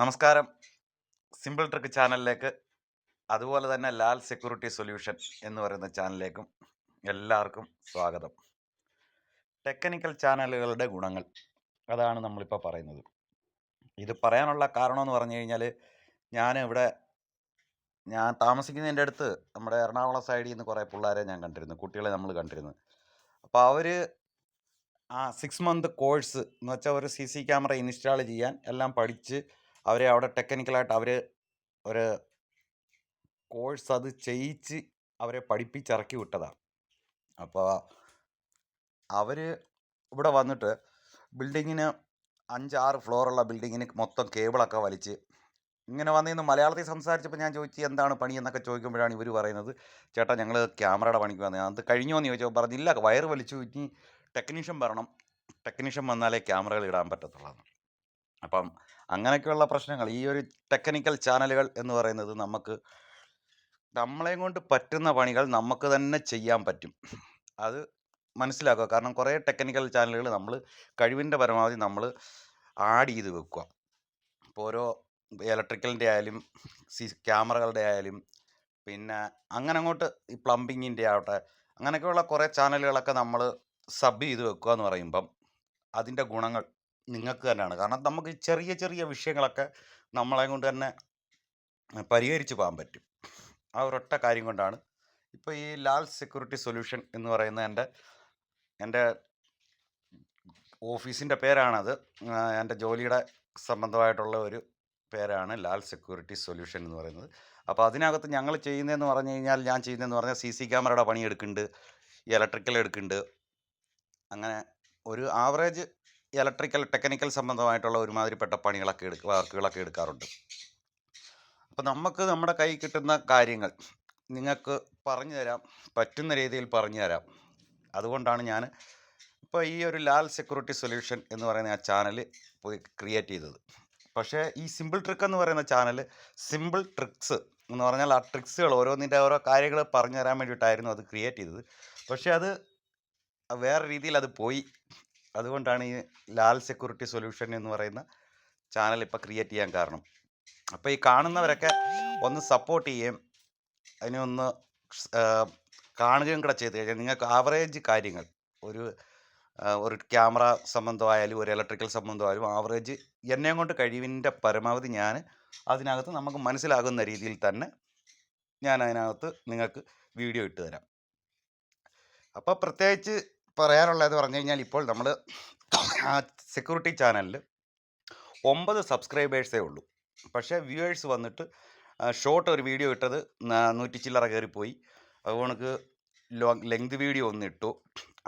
നമസ്കാരം. Simple trick ചാനലിലേക്ക് അതുപോലെ തന്നെ ലാൽ സെക്യൂരിറ്റി സൊല്യൂഷൻ എന്ന് പറയുന്ന ചാനലിലേക്കും എല്ലാവർക്കും സ്വാഗതം. ടെക്നിക്കൽ ചാനലുകളുടെ ഗുണങ്ങൾ അതാണ് നമ്മളിപ്പോൾ പറയുന്നത്. ഇത് പറയാനുള്ള കാരണമെന്ന് പറഞ്ഞു കഴിഞ്ഞാൽ ഞാൻ ഇവിടെ ഞാൻ താമസിക്കുന്നതിന്റെ അടുത്ത് നമ്മുടെ എറണാകുളം സൈഡിൽ നിന്ന് കുറേ പിള്ളേരെ ഞാൻ കണ്ടിരുന്നു കുട്ടികളെ നമ്മൾ കണ്ടിരുന്നു. അപ്പോൾ അവർ ആ സിക്സ് മന്ത് കോഴ്സ് എന്ന് വെച്ചാൽ ഒരു സി സി ക്യാമറ ഇൻസ്റ്റാൾ ചെയ്യാൻ എല്ലാം പഠിച്ച് അവരെ അവിടെ ടെക്നിക്കലായിട്ട് അവർ ഒരു കോഴ്സ് അത് ചെയ്യിച്ച് അവരെ പഠിപ്പിച്ചിറക്കി വിട്ടതാണ് അപ്പോൾ അവർ ഇവിടെ വന്നിട്ട് ബിൽഡിങ്ങിന് അഞ്ചാറ് ഫ്ലോറുള്ള ബിൽഡിങ്ങിന് മൊത്തം കേബിളൊക്കെ വലിച്ച് ഇങ്ങനെ വന്നിന്ന് മലയാളത്തിൽ സംസാരിച്ചപ്പോൾ ഞാൻ ചോദിച്ചു എന്താണ് പണി? എന്നൊക്കെ ചോദിക്കുമ്പോഴാണ് ഇവർ പറയുന്നത് ചേട്ടാ ഞങ്ങൾ ക്യാമറയുടെ പണിക്ക് വന്നത്. അത് കഴിഞ്ഞോ എന്ന് ചോദിച്ചപ്പോൾ പറഞ്ഞില്ല വയറ് വലിച്ചു ഇനി ടെക്നീഷ്യൻ വരണം. ടെക്നീഷ്യൻ വന്നാലേ ക്യാമറകൾ ഇടാൻ പറ്റത്തുള്ളൂ അപ്പം അങ്ങനെയൊക്കെയുള്ള പ്രശ്നങ്ങൾ ഈ ഒരു ടെക്നിക്കൽ ചാനലുകൾ എന്ന് പറയുന്നത് നമുക്ക് നമ്മളെയും കൊണ്ട് പറ്റുന്ന പണികൾ നമുക്ക് തന്നെ ചെയ്യാൻ പറ്റും. അത് മനസ്സിലാക്കുക. കാരണം കുറേ ടെക്നിക്കൽ ചാനലുകൾ നമ്മൾ കഴിവിന്റെ പരമാവധി നമ്മൾ ആഡ് ചെയ്ത് വെക്കുക. ഇപ്പോൾ ഓരോ ഇലക്ട്രിക്കലിന്റെ ആയാലും സി ക്യാമറകളുടെ ആയാലും പിന്നെ അങ്ങനെ അങ്ങോട്ട് ഈ പ്ലംബിങ്ങിന്റെ ആവട്ടെ അങ്ങനെയൊക്കെയുള്ള കുറേ ചാനലുകളൊക്കെ നമ്മൾ സബ് ചെയ്ത് വെക്കുക എന്ന് പറയുമ്പം അതിന്റെ ഗുണങ്ങൾ നിങ്ങൾക്ക് തന്നെയാണ്. കാരണം നമുക്ക് ചെറിയ ചെറിയ വിഷയങ്ങളൊക്കെ നമ്മളെ കൊണ്ട് തന്നെ പരിഹരിച്ചു പോകാൻ പറ്റും. ആ ഒരൊറ്റ കാര്യം കൊണ്ടാണ് ഇപ്പോൾ ഈ ലാൽ സെക്യൂരിറ്റി സൊല്യൂഷൻ എന്ന് പറയുന്ന എന്റെ എന്റെ ഓഫീസിന്റെ പേരാണത്. എന്റെ ജോലിയുടെ സംബന്ധമായിട്ടുള്ള ഒരു പേരാണ് ലാൽ സെക്യൂരിറ്റി സൊല്യൂഷൻ എന്ന് പറയുന്നത്. അപ്പോൾ അതിനകത്ത് ഞങ്ങൾ ചെയ്യുന്നതെന്ന് പറഞ്ഞു കഴിഞ്ഞാൽ ഞാൻ ചെയ്യുന്നതെന്ന് പറഞ്ഞാൽ സി സി ക്യാമറയുടെ പണി എടുക്കുന്നുണ്ട് ഇലക്ട്രിക്കൽ എടുക്കുന്നുണ്ട്. അങ്ങനെ ഒരു ആവറേജ് ഇലക്ട്രിക്കൽ ടെക്നിക്കൽ സംബന്ധമായിട്ടുള്ള ഒരുമാതിരിപ്പെട്ട പണികളൊക്കെ എടുക്കുക വർക്കുകളൊക്കെ എടുക്കാറുണ്ട്. അപ്പോൾ നമുക്ക് നമ്മുടെ കൈ കിട്ടുന്ന കാര്യങ്ങൾ നിങ്ങൾക്ക് പറഞ്ഞു തരാം പറ്റുന്ന രീതിയിൽ പറഞ്ഞു തരാം. അതുകൊണ്ടാണ് ഞാൻ ഇപ്പോൾ ഈ ഒരു ലാൽ സെക്യൂരിറ്റി സൊല്യൂഷൻ എന്ന് പറയുന്ന ആ ചാനൽ ക്രിയേറ്റ് ചെയ്തത്. പക്ഷേ ഈ സിമ്പിൾ ട്രിക്ക് എന്ന് പറയുന്ന ചാനൽ സിമ്പിൾ ട്രിക്സ് എന്ന് പറഞ്ഞാൽ ആ ട്രിക്സുകൾ ഓരോന്നിന്റെ ഓരോ കാര്യങ്ങൾ പറഞ്ഞു തരാൻ വേണ്ടിയിട്ടായിരുന്നു അത് ക്രിയേറ്റ് ചെയ്തത്. പക്ഷേ അത് വേറെ രീതിയിൽ അത് പോയി. അതുകൊണ്ടാണ് ഈ ലാൽ സെക്യൂരിറ്റി സൊല്യൂഷൻ എന്ന് പറയുന്ന ചാനൽ ഇപ്പോൾ ക്രിയേറ്റ് ചെയ്യാൻ കാരണം. അപ്പോൾ ഈ കാണുന്നവരൊക്കെ ഒന്ന് സപ്പോർട്ട് ചെയ്യുകയും അതിനെ ഒന്ന് കാണുകയും കൂടെ ചെയ്ത് കഴിഞ്ഞാൽ നിങ്ങൾക്ക് ആവറേജ് കാര്യങ്ങൾ ഒരു ഒരു ക്യാമറ സംബന്ധമായാലും ഒരു ഇലക്ട്രിക്കൽ സംബന്ധമായാലും ആവറേജ് എന്നെയും കൊണ്ട് കഴിവിന്റെ പരമാവധി ഞാൻ അതിനകത്ത് നമുക്ക് മനസ്സിലാകുന്ന രീതിയിൽ തന്നെ ഞാൻ അതിനകത്ത് നിങ്ങൾക്ക് വീഡിയോ ഇട്ട് തരാം. അപ്പോൾ പ്രത്യേകിച്ച് പറയാനുള്ളത് പറഞ്ഞു കഴിഞ്ഞാൽ ഇപ്പോൾ നമ്മൾ ആ സെക്യൂരിറ്റി ചാനലിൽ ഒമ്പത് സബ്സ്ക്രൈബേഴ്സേ ഉള്ളൂ. പക്ഷേ വ്യൂവേഴ്സ് വന്നിട്ട് ഷോർട്ട് ഒരു വീഡിയോ ഇട്ടത് നൂറ്റി ചില്ലറ കയറിപ്പോയി. അതുകൊണ്ട് ലോങ് ലെങ്ത് വീഡിയോ ഒന്ന് ഇട്ടു.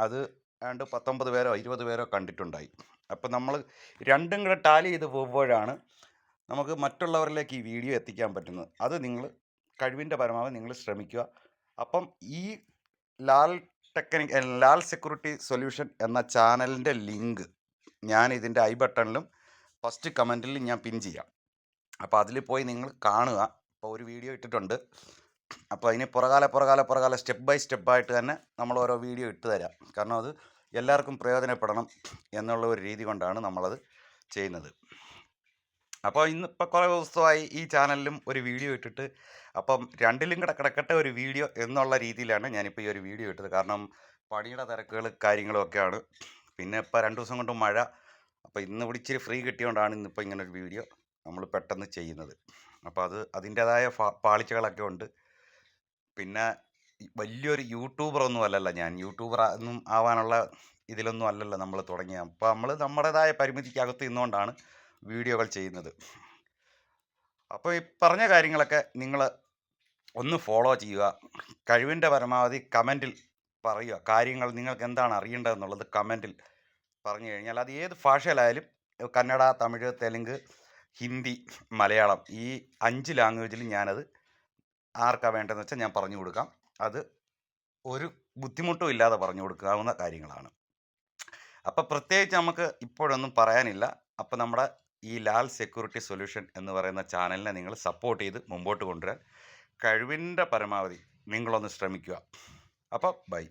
അത് ഏതാണ്ട് പത്തൊമ്പത് പേരോ ഇരുപത് പേരോ കണ്ടിട്ടുണ്ടായി. അപ്പോൾ നമ്മൾ രണ്ടും കൂടെ ടാലി ചെയ്ത് പോകുമ്പോഴാണ് നമുക്ക് മറ്റുള്ളവരിലേക്ക് ഈ വീഡിയോ എത്തിക്കാൻ പറ്റുന്നത്. അത് നിങ്ങൾ കഴിവിന്റെ പരമാവധി നിങ്ങൾ ശ്രമിക്കുക. അപ്പം ഈ Lal technique Lal security solution എന്ന ചാനലിന്റെ ലിങ്ക് ഞാൻ ഇതിന്റെ ഐ ബട്ടണിലും ഫസ്റ്റ് കമന്റിലും ഞാൻ പിൻ ചെയ്യാം. അപ്പോൾ അതിൽ പോയി നിങ്ങൾ കാണുക. അപ്പോൾ ഒരു വീഡിയോ ഇട്ടിട്ടുണ്ട്. അപ്പോൾ അതിന് പുറകാലെ പുറകാലെ പുറകാലെ സ്റ്റെപ്പ് ബൈ സ്റ്റെപ്പായിട്ട് തന്നെ നമ്മൾ ഓരോ വീഡിയോ ഇട്ട് തരാം. കാരണം അത് എല്ലാവർക്കും പ്രയോജനപ്പെടണം എന്നുള്ള ഒരു രീതി കൊണ്ടാണ് നമ്മളത് ചെയ്യുന്നത്. അപ്പോൾ ഇന്ന് ഇപ്പോൾ കുറേ ദിവസമായി ഈ ചാനലിലും ഒരു വീഡിയോ ഇട്ടിട്ട് അപ്പം രണ്ടിലും കൂടെ കിടക്കട്ടെ ഒരു വീഡിയോ എന്നുള്ള രീതിയിലാണ് ഞാനിപ്പോൾ ഈ ഒരു വീഡിയോ ഇട്ടത്. കാരണം പണിയുടെ തിരക്കുകൾ കാര്യങ്ങളൊക്കെയാണ് പിന്നെ ഇപ്പോൾ രണ്ട് ദിവസം കൊണ്ട് മഴ. അപ്പോൾ ഇന്ന് ഇവിടെ ഇച്ചിരി ഫ്രീ കിട്ടിയോണ്ടാണ് ഇന്നിപ്പോൾ ഇങ്ങനെ ഒരു വീഡിയോ നമ്മൾ പെട്ടെന്ന് ചെയ്യുന്നത്. അപ്പോൾ അത് അതിന്റേതായ പാളിച്ചകളൊക്കെ ഉണ്ട്. പിന്നെ വലിയൊരു യൂട്യൂബർ ഒന്നും അല്ലല്ലോ ഞാൻ. യൂട്യൂബർ ഒന്നും ആവാനുള്ള ഇതിലൊന്നും അല്ലല്ലോ നമ്മൾ തുടങ്ങിയ അപ്പോൾ നമ്മൾ നമ്മുടേതായ പരിമിതിക്കകത്ത് നിന്നുകൊണ്ടാണ് വീഡിയോകൾ ചെയ്യുന്നത്. അപ്പോൾ ഈ പറഞ്ഞ കാര്യങ്ങളൊക്കെ നിങ്ങൾ ഒന്ന് ഫോളോ ചെയ്യുക. കഴിവിന്റെ പരമാവധി കമന്റിൽ പറയുക. കാര്യങ്ങൾ നിങ്ങൾക്ക് എന്താണ് അറിയേണ്ടതെന്നുള്ളത് കമന്റിൽ പറഞ്ഞു കഴിഞ്ഞാൽ അത് ഏത് ഭാഷയിലായാലും കന്നഡ തമിഴ് തെലുങ്ക് ഹിന്ദി മലയാളം ഈ അഞ്ച് ലാംഗ്വേജിൽ ഞാനത് ആർക്കാണ് വേണ്ടതെന്ന് വെച്ചാൽ ഞാൻ പറഞ്ഞു കൊടുക്കാം. അത് ഒരു ബുദ്ധിമുട്ടും ഇല്ലാതെ പറഞ്ഞു കൊടുക്കാവുന്ന കാര്യങ്ങളാണ്. അപ്പോൾ പ്രത്യേകിച്ച് നമുക്ക് ഇപ്പോഴൊന്നും പറയാനില്ല. അപ്പോൾ നമ്മുടെ ഈ ലാൽ സെക്യൂരിറ്റി സൊല്യൂഷൻ എന്ന് പറയുന്ന ചാനലിനെ നിങ്ങൾ സപ്പോർട്ട് ചെയ്ത് മുമ്പോട്ട് കൊണ്ടുവരാൻ കഴിവിന്റെ പരമാവധി നിങ്ങളൊന്ന് ശ്രമിക്കുക. അപ്പോൾ ബൈ.